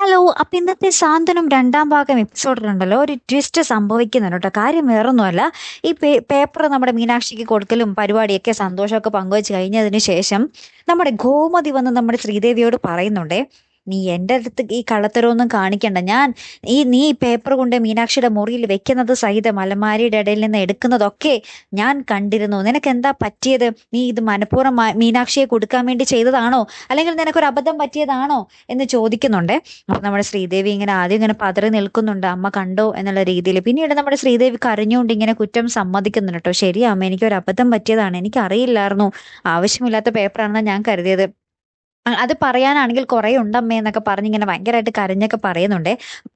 Hello അപ്പം ഇന്നത്തെ സാന്ത്വനം രണ്ടാം ഭാഗം എപ്പിസോഡിലുണ്ടല്ലോ ഒരു ട്വിസ്റ്റ് സംഭവിക്കുന്നുണ്ട് കേട്ടോ. കാര്യം വേറൊന്നുമല്ല ഈ പേ പേപ്പർ നമ്മുടെ മീനാക്ഷിക്ക് കൊടുക്കലും പരിപാടിയൊക്കെ സന്തോഷമൊക്കെ പങ്കുവച്ച് കഴിഞ്ഞതിന് ശേഷം നമ്മുടെ ഗോമതി വന്ന് നമ്മുടെ ശ്രീദേവിയോട് പറയുന്നുണ്ടേ നീ എന്റെ അടുത്ത് ഈ കള്ളത്തരമൊന്നും കാണിക്കണ്ട. ഞാൻ ഈ നീ പേപ്പർ കൊണ്ട് മീനാക്ഷിയുടെ മുറിയിൽ വെക്കുന്നത് സഹിതം അലമാരിയുടെ ഇടയിൽ നിന്ന് എടുക്കുന്നതൊക്കെ ഞാൻ കണ്ടിരുന്നു. നിനക്ക് എന്താ പറ്റിയത്? നീ ഇത് മനഃപൂർവം മീനാക്ഷിയെ കൊടുക്കാൻ വേണ്ടി ചെയ്തതാണോ? അല്ലെങ്കിൽ നിനക്കൊരു അബദ്ധം പറ്റിയതാണോ? എന്ന് ചോദിക്കുന്നുണ്ട്. അപ്പൊ നമ്മുടെ ശ്രീദേവി ഇങ്ങനെ ആദ്യം ഇങ്ങനെ പതറി നിൽക്കുന്നുണ്ട്. അമ്മ കണ്ടോ എന്നുള്ള രീതിയിൽ. പിന്നീട് നമ്മുടെ ശ്രീദേവി കരഞ്ഞുകൊണ്ട് ഇങ്ങനെ കുറ്റം സമ്മതിക്കുന്നുണ്ട് കേട്ടോ. ശരി അമ്മ എനിക്കൊരു അബദ്ധം പറ്റിയതാണ്. എനിക്ക് അറിയില്ലായിരുന്നു ആവശ്യമില്ലാത്ത പേപ്പറാണെന്ന് ഞാൻ കരുതിയത്. അത് പറയാനാണെങ്കിൽ കുറേ ഉണ്ടമ്മേ എന്നൊക്കെ പറഞ്ഞ് ഇങ്ങനെ ഭയങ്കരമായിട്ട് കരഞ്ഞൊക്കെ പറയുന്നുണ്ട്.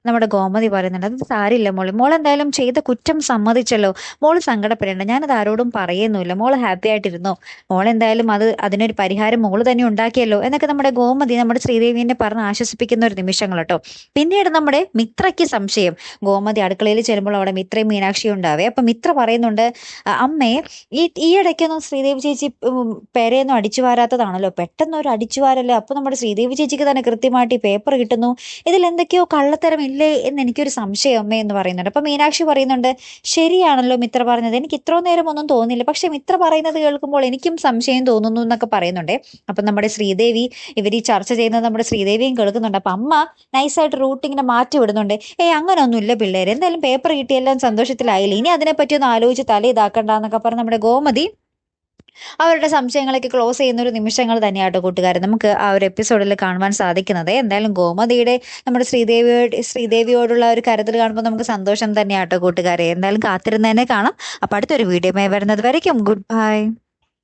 നമ്മുടെ ഗോമതി പറയുന്നുണ്ട് അത് സാരില്ല മോൾ. മോൾ എന്തായാലും ചെയ്ത കുറ്റം സമ്മതിച്ചല്ലോ. മോൾ സങ്കടപ്പെടേണ്ട. ഞാനത് ആരോടും പറയുന്നില്ല മോൾ ഹാപ്പി ആയിട്ടിരുന്നോ. മോൾ എന്തായാലും അത് അതിനൊരു പരിഹാരം മോൾ തന്നെ ഉണ്ടാക്കിയല്ലോ. എന്നൊക്കെ നമ്മുടെ ഗോമതി നമ്മുടെ ശ്രീദേവിനെ പറഞ്ഞ് ആശ്വസിപ്പിക്കുന്ന ഒരു നിമിഷങ്ങൾ കേട്ടോ. പിന്നീട് നമ്മുടെ മിത്രയ്ക്ക് സംശയം. ഗോമതി അടുക്കളയിൽ ചെല്ലുമ്പോൾ അവിടെ മിത്രയും മീനാക്ഷിയും ഉണ്ടാവേ. അപ്പൊ മിത്ര പറയുന്നുണ്ട് "അ- അമ്മേ ഈ ഈ ഇടയ്ക്കൊന്നും ശ്രീദേവി ചേച്ചി പെരയൊന്നും അടിച്ചു വാരാത്തതാണല്ലോ പെട്ടെന്ന് ഒരു അടിച്ചു വാരല്ലേ അപ്പോൾ നമ്മുടെ ശ്രീദേവി ചേച്ചിക്ക് തന്നെ കൃത്യമായിട്ട് ഈ പേപ്പർ കിട്ടുന്നു. ഇതിൽ എന്തൊക്കെയോ കള്ളത്തരം ഇല്ലേ എന്ന് എനിക്കൊരു സംശയം അമ്മ എന്ന് പറയുന്നുണ്ട്. അപ്പൊ മീനാക്ഷി പറയുന്നുണ്ട് ശരിയാണല്ലോ മിത്ര പറഞ്ഞത്. എനിക്ക് ഇത്രയും നേരം ഒന്നും തോന്നില്ല പക്ഷെ മിത്ര പറയുന്നത് കേൾക്കുമ്പോൾ എനിക്കും സംശയം തോന്നുന്നു എന്നൊക്കെ പറയുന്നുണ്ടേ. അപ്പൊ നമ്മുടെ ശ്രീദേവി ഇവർ ഈ ചർച്ച ചെയ്യുന്നത് നമ്മുടെ ശ്രീദേവിയും കേൾക്കുന്നുണ്ട്. അപ്പൊ അമ്മ നൈസായിട്ട് റൂട്ടിങ്ങിനെ മാറ്റി വിടുന്നുണ്ട്. ഏയ് അങ്ങനെയൊന്നുമില്ല പിള്ളേർ എന്തായാലും പേപ്പർ കിട്ടിയെല്ലാം സന്തോഷത്തിലായില്ല. ഇനി അതിനെപ്പറ്റി ഒന്ന് ആലോചിച്ച് തല ഇതാക്കണ്ട എന്നൊക്കെ പറഞ്ഞ് നമ്മുടെ ഗോമതി അവരുടെ സംശയങ്ങളൊക്കെ ക്ലോസ് ചെയ്യുന്ന ഒരു നിമിഷങ്ങൾ തന്നെയാട്ടോ കൂട്ടുകാരെ. നമുക്ക് ആ ഒരു എപ്പിസോഡിൽ കാണുവാൻ സാധിക്കുന്നത്. എന്തായാലും ഗോമതിയുടെ നമ്മുടെ ശ്രീദേവിയോട് ശ്രീദേവിയോടുള്ള ഒരു കരുതൽ കാണുമ്പോൾ നമുക്ക് സന്തോഷം തന്നെയാട്ടോ കൂട്ടുകാരെ. എന്തായാലും കാത്തിരുന്നതന്നെ കാണാം. അപ്പം അടുത്തൊരു വീഡിയോ വരുന്നത് വരയ്ക്കും. Good bye